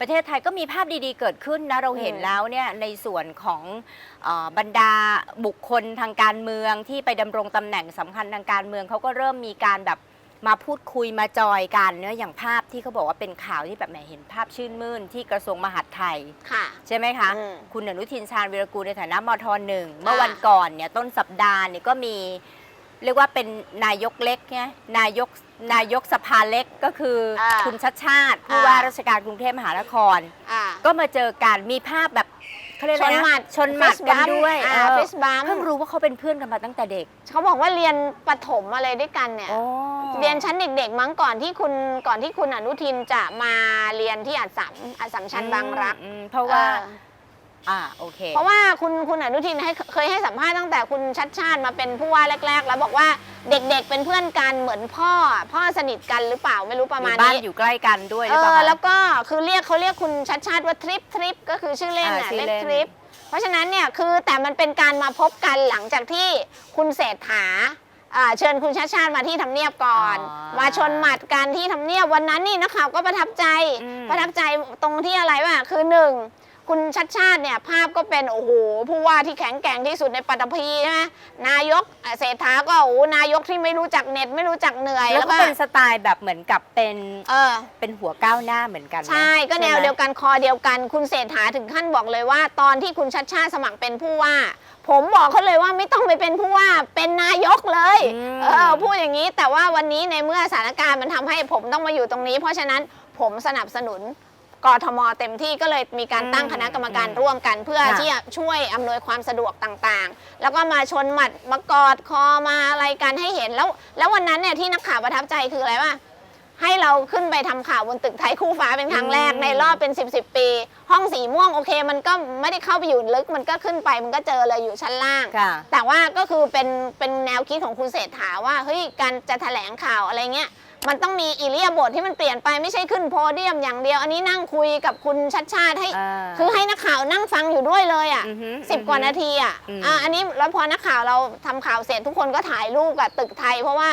ประเทศไทยก็มีภาพดีๆ เกิดขึ้นนะเราเห็นอืมแล้วเนี่ยในส่วนของเออบรรดาบุคคลทางการเมืองที่ไปดำรงตำแหน่งสำคัญทางการเมืองเขาก็เริ่มมีการแบบมาพูดคุยมาจอยกันเนื้อะอย่างภาพที่เขาบอกว่าเป็นข่าวที่แบบแหมเห็นภาพชื่นมื่นที่กระทรวงมหาดไทย ค่ะ ใช่ไหมคะ อืมคุณอนุทินชาญวีรกูลในฐานะมทหนึ่งเมื่อวันก่อนเนี่ยต้นสัปดาห์เนี่ยก็มี เรียกว่าเป็นนายกเล็กไงนายกนายกสภาเล็กก็คืออา คุณชัดชาติผู้อ่าว่าราชการกรุงเทพมหานคร อ่า ก็มาเจอกันมีภาพแบบเขาเรียกชอะไรนนะหมัดชนหมัดกันด้วยอ่าเออฟิสบัมเพิ่งรู้ว่าเขาเป็นเพื่อนกันมาตั้งแต่เด็กเขาบอกว่าเรียนประถมอะไรด้วยกันเนี่ยโอ้เรียนชั้นเด็กๆมั้งก่อนที่คุณก่อนที่คุณอนุทินจะมาเรียนที่อัดสัมอัดสัมชัญบางรัก อืมเพราะว่าเออ อ่าโอเคเพราะว่าคุณคุณอนุทินให้เคยให้สัมภาษณ์ตั้งแต่คุณชัดชาติมาเป็นผู้ว่าแรก ๆ แล้วบอกว่าเด็กๆเป็นเพื่อนกันเหมือนพ่อพ่อสนิทกันหรือเปล่าไม่รู้ประมาณบ้านนี้ อยู่ใกล้กันด้วยหเอรือเปล่าอคะ แล้วก็คือเรียกเขาเรียกคุณชัดชาติว่าทริปทริปก็คือชื่อเล่นอ่าน่ะชื่อเรียกเล่นทริปเพราะฉะนั้นเนี่ยคือแต่มันเป็นการมาพบกันหลังจากที่คุณเศรษฐาอ่าเชิญคุณชาติชาติมาที่ทำเนียบก่อน อ๋อมาชนหมัดกันที่ทำเนียบวันนั้นนี่นักข่าวก็ประทับใจอืม ประทับใจตรงที่อะไรวะคือหนึ่ง คุณชัดชาติเนี่ยภาพก็เป็นโอ้โหผู้ว่าที่แข็งแกร่งที่สุดในปัตตภีใช่ไหมนายกอะเศรษฐาก็โอ้โหนายกที่ไม่รู้จักเน็ตไม่รู้จักเหนื่อย แล้วก็เป็นสไตล์แบบเหมือนกับเป็นเออเป็นหัวก้าวหน้าเหมือนกันนะใช่ก็แนวใช่ไหมเดียวกันคอเดียวกัน คุณเศรษฐาถึงขั้นบอกเลยว่า ตอนที่คุณชัดชาติสมัครเป็นผู้ว่า ผมบอกเขาเลยว่าไม่ต้องไปเป็นผู้ว่าเป็นนายกเลยอืมเออพูดอย่างนี้แต่ว่าวันนี้ในเมื่อสถานการณ์มันทำให้ผมต้องมาอยู่ตรงนี้ เพราะฉะนั้นผมสนับสนุน กทมเต็มที่ก็เลยมีการตั้งคณะกรรมการร่วมกัน เพื่อที่จะช่วยอำนวยความสะดวกต่างๆ แล้วก็มาชนหมัดมากอดคอมาอะไรกันให้เห็นแล้ว แล้ววันนั้นเนี่ยที่นักข่าวประทับใจคืออะไรวะให้เราขึ้นไปทำข่าวบนตึกไทยคู่ฟ้าเป็นครั้งแรกอืมในรอบเป็น10บสปี ห้องสีม่วงโอเค มันก็ไม่ได้เข้าไปอยู่ลึก มันก็ขึ้นไปมันก็เจอเลยอยู่ชั้นล่างค่ะแต่ว่าก็คือเป็นเป็นแนวคิดของคุณเศรษฐาว่าเฮ้ยการจะแถลงข่าวอะไรเงี้ย มันต้องมีอิเลียาบทที่มันเปลี่ยนไปไม่ใช่ขึ้นโพเดียมอย่างเดียว อันนี้นั่งคุยกับคุณชัดชาติให้อ่าคือให้นักข่าวนั่งฟังอยู่ด้วยเลยอะอือฮึสิบกว่านาทีอะอืม อะอันนี้แล้วพอนักข่าวเราทำข่าวเสร็จทุกคนก็ถ่ายรูปกับตึกไทย เพราะว่า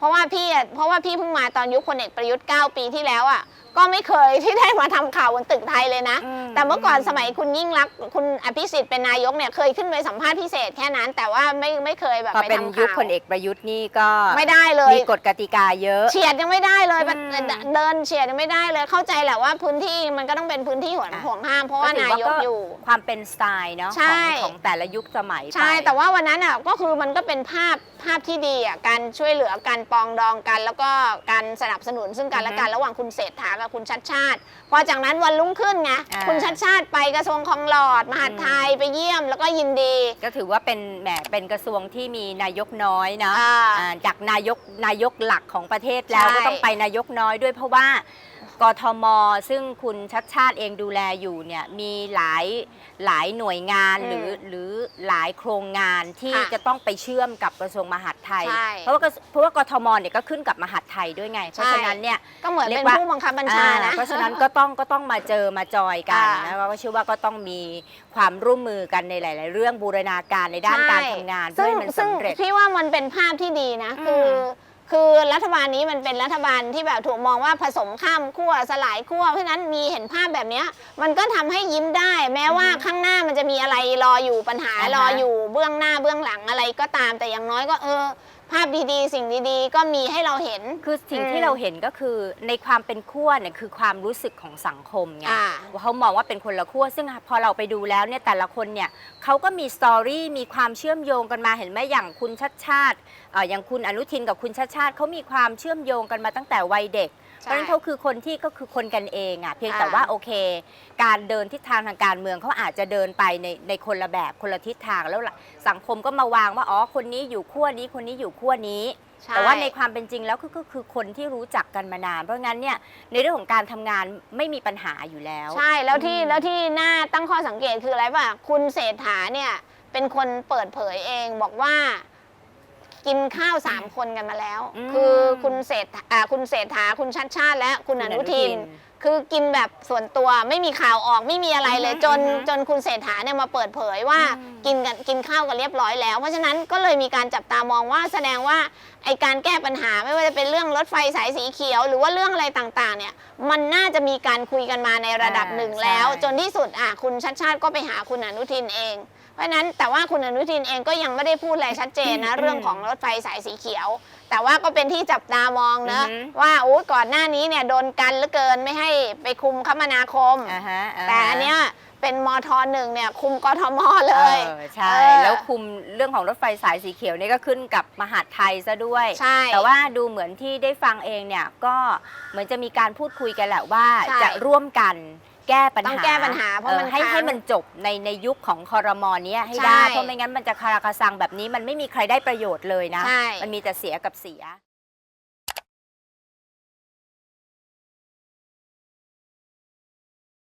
เพราะว่าพี่อะเพราะว่าพี่เพิ่งมาตอนยุคพลเอกประยุทธ์ 9 ปีที่แล้วอะก็ไม่เคยที่ได้มาทำข่าวบนตึกไทยเลยนะ อืม แต่เมื่อก่อนสมัยคุณยิ่งรักษณ์คุณอภิสิทธิ์เป็นนายกเนี่ยเคยขึ้นไปสัมภาษณ์พิเศษแค่นั้น แต่ว่าไม่ไม่เคยแบบพอไปเป็นทำยุคข่าวพลเอกประยุทธ์นี่ก็ไม่ได้เลย มีกฎกติกาเยอะ เฉียดยังไม่ได้เลยอืมเดินเฉียดยังไม่ได้เลยเข้าใจแหละว่าพื้นที่มันก็ต้องเป็นพื้นที่ห่วงอะ ห่วงห้ามเพราะว่าก็ถืนาว่ยกอยู่ ความเป็นสไตล์เนาะใช่ของของแต่ละยุคสมัยไป ใช่แต่ว่าวันนั้นอะก็คือมันก็เป็นภาพ ภาพที่ดีอะการช่วยเหลือการปรองดองกัน แล้วก็การสนับสนุนซึ่งกันและกันระหว่างคุณเศรษฐากับคุณชัดชาติ พอจากนั้นวันรุ่งขึ้นไงอ่า คุณชัดชาติไปกระทรวงคลองหลอด มหาดไทยไปเยี่ยมแล้วก็ยินดีก็ถือว่าเป็นแหมเป็นกระทรวงที่มีนายกน้อยนะอ่า อ่าจากนายกนายกหลักของประเทศแล้วใช่ ก็ต้องไปนายกน้อยด้วยเพราะว่า กทม ซึ่งคุณชัดชาติเองดูแลอยู่เนี่ยมีหลายหลายหน่วยงานอืมหรือหรือหลายโครงงานที่ค่ะจะต้องไปเชื่อมกับกระทรวงมหาดไทย ใช่ เพราะว่ากระเพราะว่ากทมเนี่ยก็ขึ้นกับมหาดไทยด้วยไง เพราะฉะนั้นเนี่ย ก็เหมือนเรียเป็กนว่า ผู้บังคับบัญชานะ อ่เพราะฉะนั้นก็ต้องก็ต้องมาเจอมาจอยกันอ่านนะเพราะว่าเชื่อว่าก็ต้องมีความร่วมมือกันในหลาย ๆ เรื่องบูรณาการในด้านการทำงานเพื่อซึ่งให้มันซึ่งสำเร็จ พี่ว่ามันเป็นภาพที่ดีนะอืม คือรัฐบาลนี้มันเป็นรัฐบาลที่แบบถูกมองว่าผสมข้ามขั้วสลายขั้วเพราะฉะนั้นมีเห็นภาพแบบเนี้ยมันก็ทำให้ยิ้มได้ แม้ว่าข้างหน้ามันจะมีอะไรรออยู่ปัญหารออยู่เบื้องหน้าเบื้องหลังอะไรก็ตามแต่อย่างน้อยก็เออ ภาพดีๆ สิ่งดีๆ ก็มีให้เราเห็น คือสิ่งอืมที่เราเห็นก็คือในความเป็นขั้วเนี่ยคือความรู้สึกของสังคมไงอ่า ว่าเขามองว่าเป็นคนละขั้วซึ่งพอเราไปดูแล้วเนี่ยแต่ละคนเนี่ยเขาก็มีสตอรี่มีความเชื่อมโยงกันมาเห็นไหมอย่างคุณชัดชาติเอ่ออย่างคุณอนุทินกับคุณชัดชาติเขามีความเชื่อมโยงกันมาตั้งแต่วัยเด็ก เพใช่ราะฉะนั้นเขาคือคนที่ก็คือคนกันเองอะเพียงแต่อ่าว่าโอเค การเดินทิศทางทางการเมืองเขาอาจจะเดินไปในในคนละแบบคนละทิศทางแล้วล่ะสังคมก็มาวางว่าอ๋อคนนี้อยู่ขั้วนี้คนนี้อยู่ขั้วนี้ช่แต่ว่าในความเป็นจริงแล้วก็ก็คือคนที่รู้จักกันมานาน เพราะงั้นเนี่ยในเรื่องของการทำงานไม่มีปัญหาอยู่แล้ว ใช่แล้วที่อืมแล้วที่น่าตั้งข้อสังเกตคืออะไรป่ะคุณเศรษฐาเนี่ยเป็นคนเปิดเผยเองบอกว่า กินข้าวสามคนกันมาแล้ว อืม คือคุณเศรษฐาอ่าคุณเศรษฐาคุณชัดชาติและคุณอนุทิน คือกินแบบส่วนตัวไม่มีข่าวออกไม่มีอะไรเลย อือฮึจนอือฮึจนคุณเศรษฐาเนี่ยมาเปิดเผยว่าอืม กินกันกินข้าวกันเรียบร้อยแล้ว เพราะฉะนั้นก็เลยมีการจับตามองว่าแสดงว่าไอการแก้ปัญหาไม่ว่าจะเป็นเรื่องรถไฟสายสีเขียว หรือว่าเรื่องอะไรต่างๆ เนี่ยมันน่าจะมีการคุยกันมาในระดับหนึ่งแล้วจนที่สุดอะคุณชัดชาติก็ไปหาคุณอนุทินเอง เพราะฉะนั้นแต่ว่าคุณอนุทินเองก็ยังไม่ได้พูดอะไรชัดเจนนะเรื่องของรถไฟสายสีเขียว แต่ว่าก็เป็นที่จับตามองเนอะอือฮึ ว่าโอ้ก่อนหน้านี้เนี่ยโดนกันเหลือเกินไม่ให้ไปคุมคมนาคม อ่าฮะาฮะแต่อันเนี้ยเป็นมทหนึ่งเนี่ยคุมกทมเลย ออใช่ เออ แล้วคุมเรื่องของรถไฟสายสีเขียวนี่ก็ขึ้นกับมหาดไทยซะด้วย ใช่ แต่ว่าดูเหมือนที่ได้ฟังเองเนี่ยก็เหมือนจะมีการพูดคุยกันแหละว่าใช่จะร่วมกัน แก้ปัญหาต้องแก้ปัญหาเพราะมันออให้ค้าง ให้มันจบในในยุคของคอรมอเนี้ยให้ใช่ได้ เพราะไม่งั้นมันจะคาราคาซังแบบนี้มันไม่มีใครได้ประโยชน์เลยนะ ใช่ มันมีแต่เสียกับเสีย